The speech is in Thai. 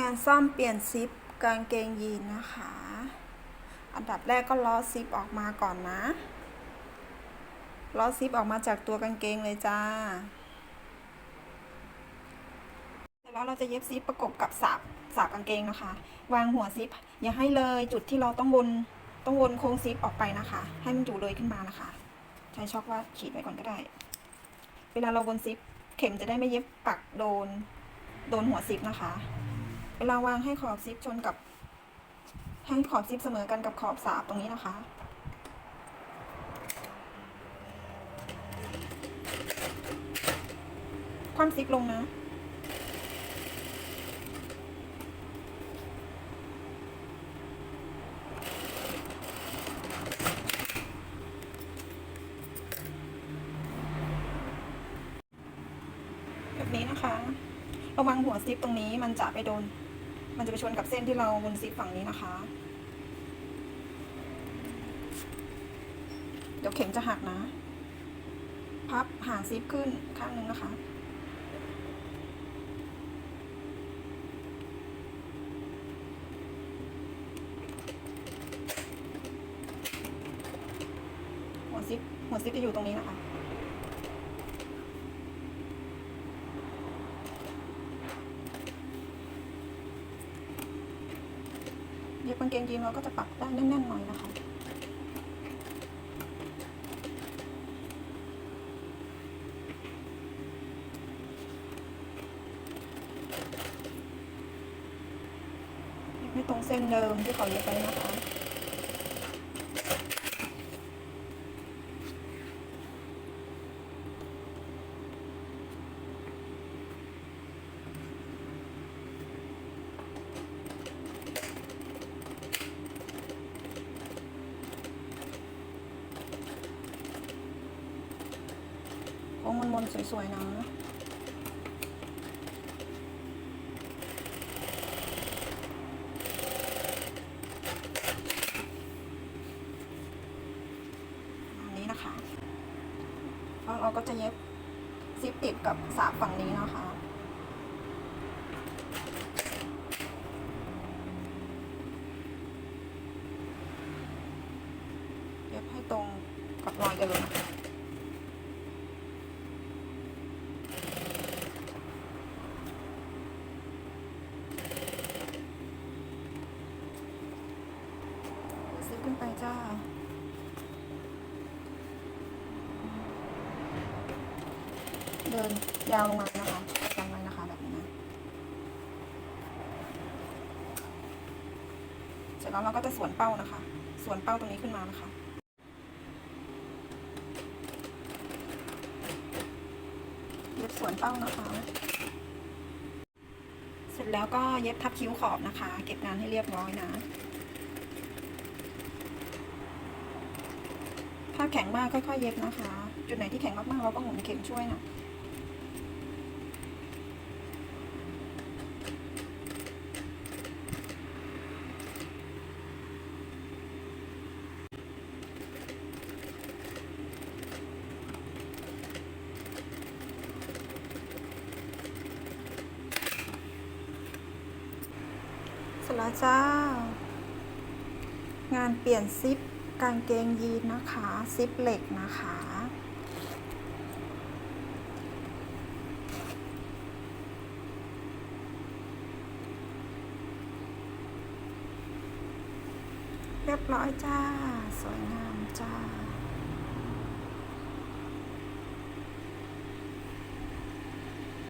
งานซ่อมเปลี่ยนซิปกางเกงยีนนะคะ อันดับแรกก็ล้อซิปออกมาก่อนนะ ล้อซิปออกมาจากตัวกางเกงเลยจ้า แล้วเราจะเย็บซิปประกบกับสาบสาบกางเกงนะคะ วางหัวซิปอย่าให้เลยจุดที่เราต้องวนต้องวนโค้งซิปออกไปนะคะ ให้มันอยู่เลยขึ้นมานะคะ ใช้ช็อกว่าดขีดไว้ก่อนก็ได้ เวลาเราวนซิปเข็มจะได้ไม่เย็บปักโดน โดนหัวซิปนะคะ เวลาวางให้ขอบซิปชนกับให้ขอบซิปเสมอกันกับขอบสาบตรงนี้นะคะ คว่ำซิปลงนะแบบนี้นะคะ ระวังหัวซิปตรงนี้มันจะไปโดน มันจะไปชนกับเส้นที่เราวนซิปฝั่งนี้นะคะ เดี๋ยวเข็มจะหักนะ พับห่างซิปขึ้นข้างหนึงนะคะหัวซิปหัวซิปจะอยู่ตรงนี้นะคะ เย็บกางเกงยีนเราก็จะปักได้แน่นๆหน่อยนะคะไม่ตรงเส้นเดิมที่เขาเย็บไปนะคะ โค้งมนสวยๆนะอันนี้นะคะแล้วเราก็จะเย็บซิปติดกับสาบฝั่งนี้นะคะเย็บให้ตรงกับรอยกันเลยนะคะ ซิปขึ้นไปจ้า เดินยาวลงมานะคะจำไว้นะคะแบบนี้นะเสร็จแล้วเราก็จะสวนเป้านะคะ สวนเป้าตรงนี้ขึ้นมานะคะเย็บสวนเป้านะคะ เสร็จแล้วก็เย็บทับคิ้วขอบนะคะ เก็บงานให้เรียบร้อยนะถ้าแข็งมากค่อยๆเย็บนะคะ จุดไหนที่แข็งมากๆเราก็หมุนเข็มช่วยนะ ร็จแล้วจ้า งานเปลี่ยนซิปกางเกงยีนนะคะ ซิปเหล็กนะคะ เรียบร้อยจ้า สวยงามจ้า